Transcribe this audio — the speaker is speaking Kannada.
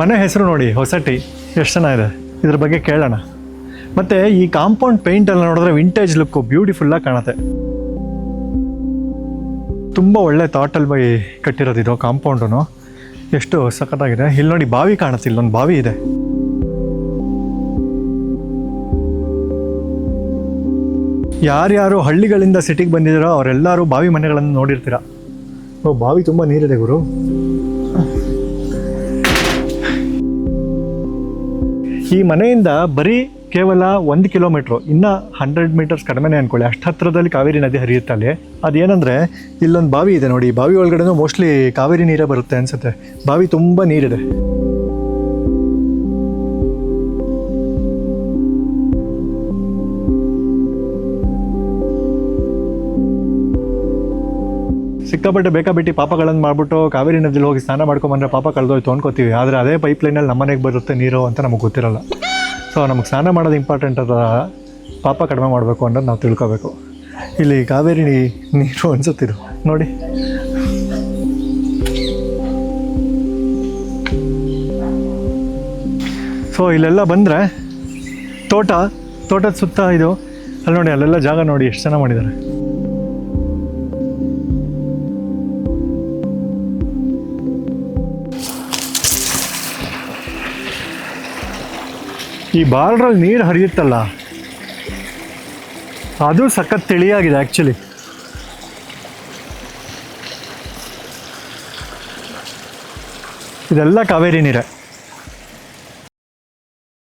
ಮನೆ ಹೆಸರು ನೋಡಿ ಹೊಸಟಿ ಎಷ್ಟು ಚೆನ್ನಾಗಿದೆ ಇದ್ರ ಬಗ್ಗೆ ಕೇಳೋಣ. ಮತ್ತು ಈ ಕಾಂಪೌಂಡ್ ಪೇಂಟ್ ಎಲ್ಲ ನೋಡಿದ್ರೆ ವಿಂಟೇಜ್ ಲುಕ್ಕು ಬ್ಯೂಟಿಫುಲ್ಲಾಗಿ ಕಾಣುತ್ತೆ. ತುಂಬ ಒಳ್ಳೆ ತಾಟಲ್ ಬೈ ಕಟ್ಟಿರೋದು ಇದು ಕಾಂಪೌಂಡು ಎಷ್ಟು ಸಖತ್ತಾಗಿದೆ. ಇಲ್ಲಿ ನೋಡಿ ಬಾವಿ ಕಾಣುತ್ತೆ, ಇಲ್ಲೊಂದು ಬಾವಿ ಇದೆ. ಯಾರ್ಯಾರು ಹಳ್ಳಿಗಳಿಂದ ಸಿಟಿಗೆ ಬಂದಿದ್ದೀರೋ ಅವರೆಲ್ಲರೂ ಬಾವಿ ಮನೆಗಳನ್ನು ನೋಡಿರ್ತೀರ. ಓ, ಬಾವಿ ತುಂಬ ನೀರಿದೆ ಗುರು. ಈ ಮನೆಯಿಂದ ಬರೀ ಕೇವಲ ಒಂದು ಕಿಲೋಮೀಟ್ರು, ಇನ್ನು ಹಂಡ್ರೆಡ್ ಮೀಟರ್ಸ್ ಕಡಿಮೆನೇ ಅನ್ಕೊಳ್ಳಿ. ಅಷ್ಟು ಹತ್ರದಲ್ಲಿ ಕಾವೇರಿ ನದಿ ಹರಿಯುತ್ತೆ ಅಲ್ಲಿ. ಅದೇನಂದರೆ, ಇಲ್ಲೊಂದು ಬಾವಿ ಇದೆ ನೋಡಿ. ಬಾವಿ ಒಳಗಡೆನೂ ಮೋಸ್ಟ್ಲಿ ಕಾವೇರಿ ನೀರೇ ಬರುತ್ತೆ ಅನ್ಸುತ್ತೆ. ಬಾವಿ ತುಂಬ ನೀರಿದೆ. ಸಿಕ್ಕಾಪಟ್ಟೆ ಬೇಕಾಬಿಟ್ಟು ಪಾಪಗಳನ್ನು ಮಾಡ್ಬಿಟ್ಟು ಕಾವೇರಿ ನದಿಲಿ ಹೋಗಿ ಸ್ನಾನ ಮಾಡ್ಕೊಂಬಂದ್ರೆ ಪಾಪ ಕಳೆದೋಯ್ತು ಅನ್ಕೋತೀವಿ. ಆದರೆ ಅದೇ ಪೈಪ್ ಲೈನಲ್ಲಿ ನಮ್ಮ ಮನೆಗೆ ಬರುತ್ತೆ ನೀರು ಅಂತ ನಮಗೆ ಗೊತ್ತಿರಲ್ಲ. ಸೊ ನಮಗೆ ಸ್ನಾನ ಮಾಡೋದು ಇಂಪಾರ್ಟೆಂಟ್ ಅದ. ಪಾಪ ಕಡಿಮೆ ಮಾಡಬೇಕು ಅನ್ನೋದು ನಾವು ತಿಳ್ಕೊಬೇಕು. ಇಲ್ಲಿ ಕಾವೇರಿ ನೀರು ಅನ್ಸುತ್ತಿರು. ನೋಡಿ. ಸೊ ಇಲ್ಲೆಲ್ಲ ಬಂದರೆ ತೋಟ, ತೋಟದ ಸುತ್ತ ಇದು. ಅಲ್ಲಿ ನೋಡಿ, ಅಲ್ಲೆಲ್ಲ ಜಾಗ ನೋಡಿ, ಎಷ್ಟು ಚೆನ್ನಾಗಿ ಮಾಡಿದ್ದಾರೆ ಈ ಬಾರ್ಡ್ರಲ್ಲಿ ನೀರು ಹರಿಯುತ್ತಲ್ಲ? ಅದು ಸಖತ್ ತಿಳಿಯಾಗಿದೆ ಆ್ಯಕ್ಚುಲಿ ಇದೆಲ್ಲ ಕಾವೇರಿ ನೀರೇ.